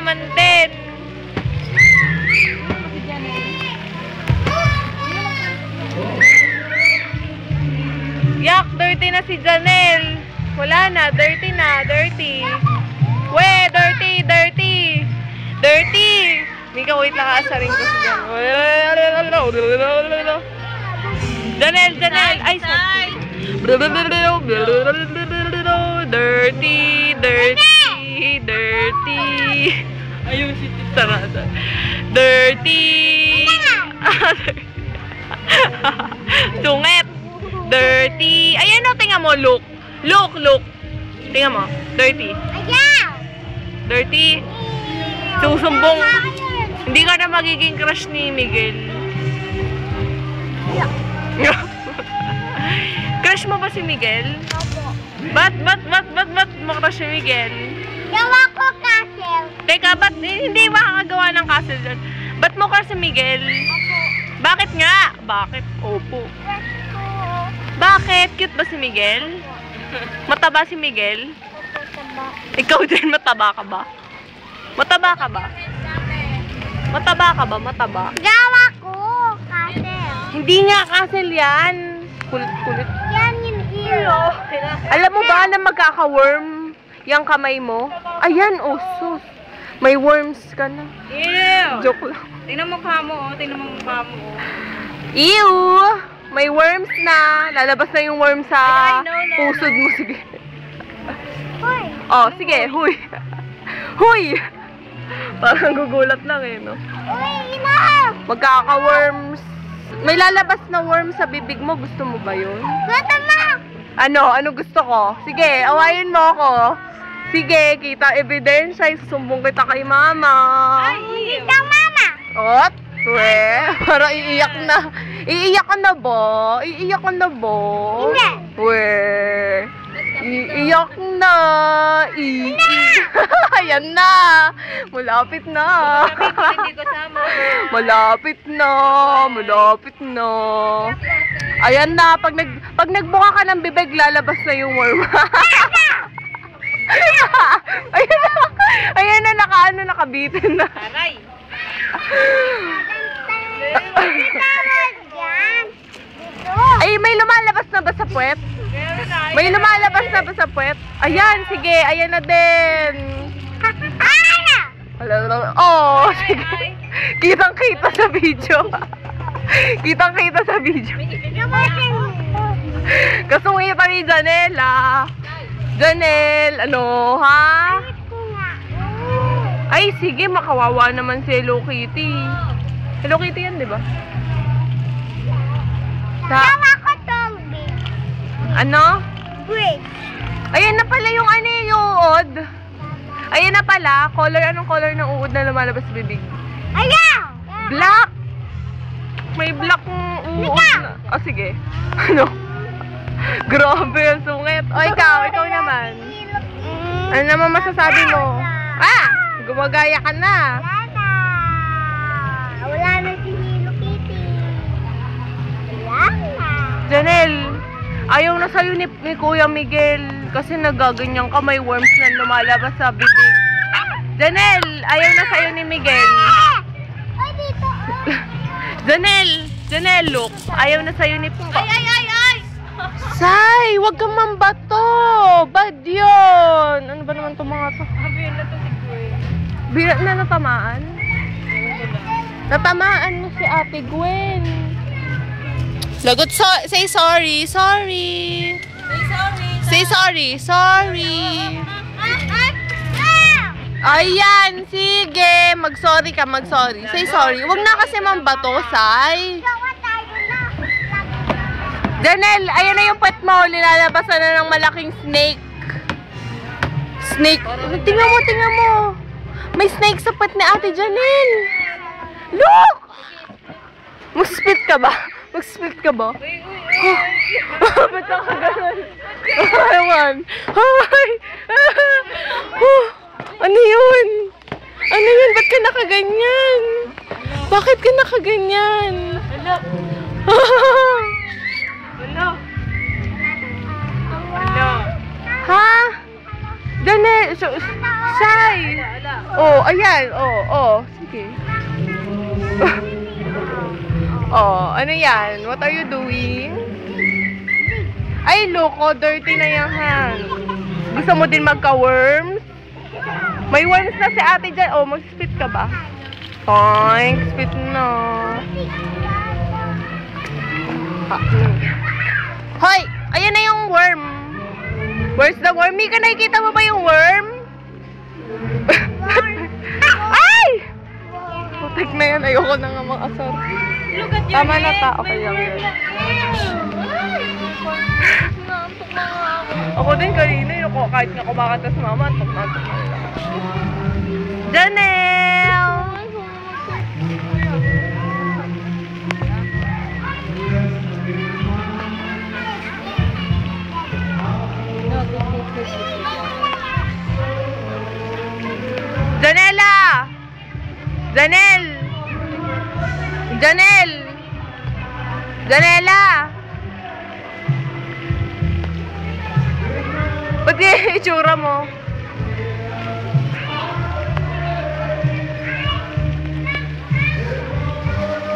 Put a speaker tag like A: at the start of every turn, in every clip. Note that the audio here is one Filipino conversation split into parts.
A: man din. Yak, dirty na si Janelle. Wala na, dirty na, dirty. We, dirty, dirty. Dirty. Mika, wait lang, aasarin ko si Janelle. Janelle, Janelle. Ay, sorry. Dirty, dirty, dirty. Ayun si Tita Rada. Dirty. Sungit. Dirty. Ayan o, tingnan mo, look. Look, look. Tingnan mo. Dirty. Dirty. Susumbong. Hindi ka na magiging crush ni Miguel. crush mo ba si Miguel?
B: Opo.
A: Ba't, ba't, ba't, ba't, ba't mo crush si Miguel?
B: Gawa ko castle.
A: Teka, ba't hindi makakagawa ng castle dyan? Ba't mo crush si Miguel?
B: Opo.
A: Bakit nga? Bakit? Opo. Bakit? Cute ba si Miguel? Mataba si Miguel?
B: Opo, taba.
A: Ikaw din, mataba ka ba? Mataba ka ba? Mataba ka ba? Mataba?
B: Gawa ko castle.
A: Hindi nga castle yan. Kulit-kulit.
B: Yan yung ilo.
A: Alam mo ba na magkaka-worm yung kamay mo? Ayan, oh, sus. May worms ka na.
C: Ew!
A: Joke lang.
C: Tingnan mo mukha mo, oh. Tingnan mo mukha mo, oh.
A: Ew! May worms na. Lalabas na yung worm sa
C: Ay, ay, no, no,
A: pusod mo. Sige.
B: Hoy.
A: Oh, sige. Huy. Huy! Parang gugulat lang eh, no?
B: Uy, ina!
A: Magkaka-worms. May lalabas na worm sa bibig mo. Gusto mo ba yun?
B: Gusto mo?
A: Ano? Ano gusto ko? Sige, awayin mo ako. Sige, kita ebidensya. Susumbong kita kay mama.
B: Hindi kang mama.
A: Ot? We, para iiyak na. Iiyak ka na ba? Iiyak ka na ba?
B: Hindi.
A: We, iiyak na. I Ayan na. Malapit na. Malapit na. Malapit na. Ayan na. Pag, nag, pag nagbuka ka ng bibig, lalabas na yung worm. Ayan na. Ayan na. Naka, ano, nakabitin na.
C: Aray!
A: Ay, may lumalabas na ba sa puwet? May lumalabas na ba sa puwet? Ayan, sige, ayan na din. Oh, sige. Kitang-kita sa video. Kitang-kita sa video. Kasungita ni Janela. Janel, ano, ha? Ay, sige, makawawa naman si Hello Kitty. Hello Kitty yan, di ba? Sa,
B: ko zombie.
A: ano?
B: Bridge.
A: Ayan na pala yung ano yung uod. Ayan na pala. Color, anong color ng uod na lumalabas sa bibig?
B: Ayaw!
A: Black! May black uod na. Oh, sige. Ano? Grabe yung sungit. O, ikaw, ikaw naman. Ano naman masasabi mo? Ah! Gumagaya ka na.
B: Wala na. Wala na si Hello Kitty.
A: Janel, ayaw na sa'yo ni, ni Kuya Miguel kasi nagaganyan ka, may worms na lumalabas sa bibig. Janel, ayaw na sa'yo ni Miguel. Janel, Janel, look, ayaw na sa'yo ni...
C: Ay, ay, ay, ay!
A: Say, wag kang mambato! Bad yun! Ano ba naman itong mga to?
C: Sabi yun na to si Gwen.
A: Bira na natamaan? Natamaan mo si Ate Gwen. Lagot, so say sorry, sorry.
C: Say sorry.
A: Say sorry, sorry. Ayan, sige. Mag-sorry ka, mag-sorry. Say sorry. Huwag na kasi mambato, Say.
B: Gawa tayo na.
A: Janel, ayan na yung pet mo. Linalabasan na ng malaking snake. Snake. Tingnan mo, tingnan mo. May snake sa pet ni Ate Janel. Look! Mag-spit ka ba? Mag-spit ka ba? Ba't ako ganun? Ewan. Hi! ano yun? Ano yun? Ba't ka nakaganyan? Bakit ka nakaganyan?
C: Hala.
A: Ha? Janelle, so.
C: Ala.
A: Oh, ayan. Oh, oh. Sige. oh, ano yan? What are you doing? Ay, look. Oh, dirty na yung hand. Gusto mo din magka-worms? May worms na si ate dyan. Oh, mag-spit ka ba? Thanks, spit na. Ah, mm. Mika, nakikita mo ba yung worm? Ay! Putik na yan. Ayoko na nga
C: at your
A: Tama na ta. Okay lang yun.
C: na. Na ako.
A: Din kanina. Kahit nga kumakanta sa mama, antok na antok na lang. Janela! Ba't kaya itsura mo?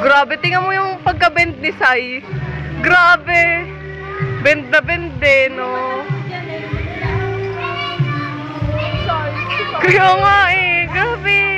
A: Grabe, tingnan mo yung pagka-bend ni Sai. Grabe! Bend na bend eh, no? Kaya nga eh, grabe!